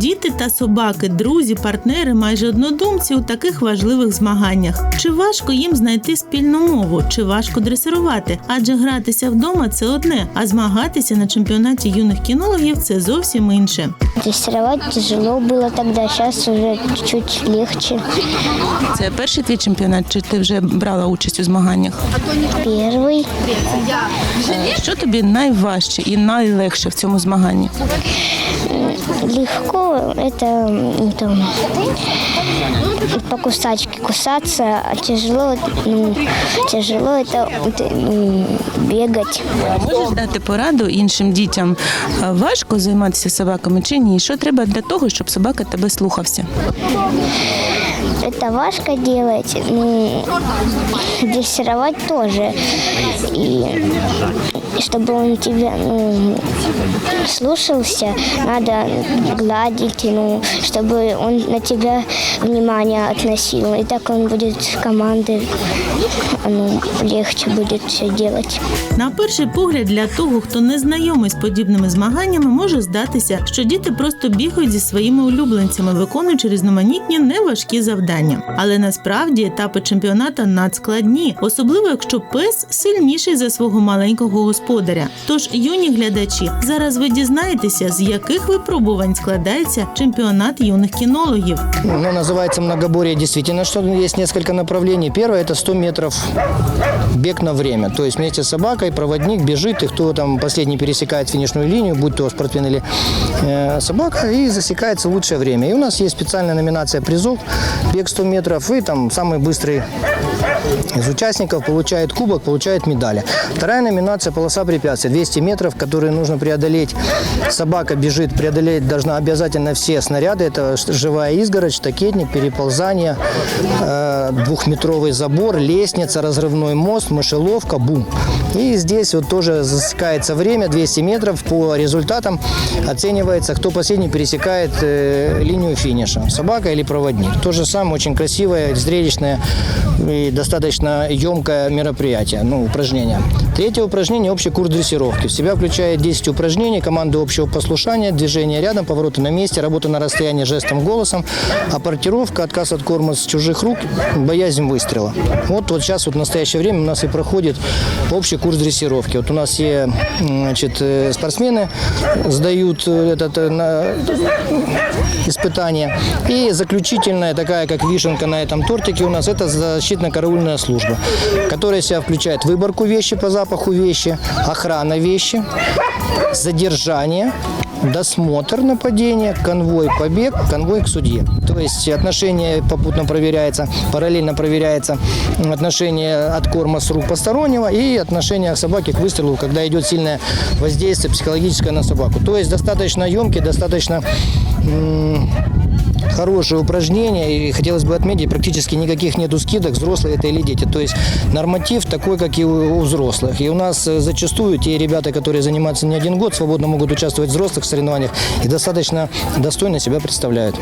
Діти та собаки, друзі, партнери, майже однодумці у таких важливих змаганнях. Чи важко їм знайти спільну мову, чи важко дресирувати? Адже гратися вдома це одне, а змагатися на чемпіонаті юних кінологів це зовсім інше. Дрессировать тяжело было тогда, сейчас уже чуть-чуть легче. Це перший твій чемпіонат, чи ти вже брала участь у змаганнях? Первый Що тобі найважче і найлегше в цьому змаганні? легко, это ну, там, по кусачке кусаться, а тяжело, ну, тяжело это вот, м, бегать. Можеш дати пораду іншим дітям? А Важко займатися собаками чи ні? Що треба для того, щоб собака тебе слухався? Это важко делать, ну, дрессировать тоже. И чтобы он тебя ну, слушался, надо гладить, ну, чтобы он на тебя внимание относил. И так он будет команды, ну, легче будет все делать. На перший погляд, для того, хто не знайомий з подібними змаганнями, може здатися, що діти просто бігають зі своїми улюбленцями, виконуючи різноманітні неважкі завдання. Але насправді етапи чемпіоната надскладні, особливо якщо пес сильніший за свого маленького господаря. Тож, юні глядачі, зараз ви дізнаєтеся, з яких випробувань складається чемпіонат юних кінологів. Ну, называется многоборье действительно, что есть несколько направлений. Первое – это 100 метров бег на время. То есть вместе с собакой проводник бежит, и кто там последний пересекает финишную линию, будь то спортсмен или э, собака, и засекается лучшее время. И у нас есть специальная номинация призов, бег 100 метров, и там самый быстрый из участников получает кубок, получает медали. Вторая номинация – полоса препятствий, 200 метров, которые нужно преодолеть. Собака бежит, преодолеть должна обязательно все снаряды. Это живая изгородь, штакетник, переползание, э, двухметровый забор, лестница, разрывной мост, мышеловка, бум. И здесь вот тоже засекается время, 200 метров. По результатам оценивается, кто последний пересекает э, линию финиша, собака или проводник. То же самое, очень красивое, зрелищное и достаточно емкое мероприятие, ну, упражнение. Третье упражнение – общий курс дрессировки. В себя включает 10 упражнений, команды общего послушания, движение рядом, повороты на месте, работа на расстоянии жестом, голосом, апортировка, отказ от корма с чужих рук, боязнь выстрела. Вот, вот сейчас вот в настоящее время у нас и проходит общий курс дрессировки. Вот у нас все значит, э, спортсмены сдают э, этот э, на- испытание. И заключительная такая, как вишенка на этом тортике у нас, это защитно-караульная служба, которая себя включает выборку вещи по запаху вещи, охрана вещи, задержание, досмотр нападения, конвой побег, конвой к судье. То есть отношение попутно проверяется, параллельно проверяется отношение от корма с рук постороннего и отношение собаки к выстрелу, когда идет сильное воздействие психологическое на собаку. То есть достаточно емкий, достаточно хорошее упражнение. И хотелось бы отметить, практически никаких нету скидок, взрослые это или дети. То есть норматив такой, как и у взрослых. И у нас э, зачастую те ребята, которые занимаются не один год, свободно могут участвовать в взрослых соревнованиях и достаточно достойно себя представляют.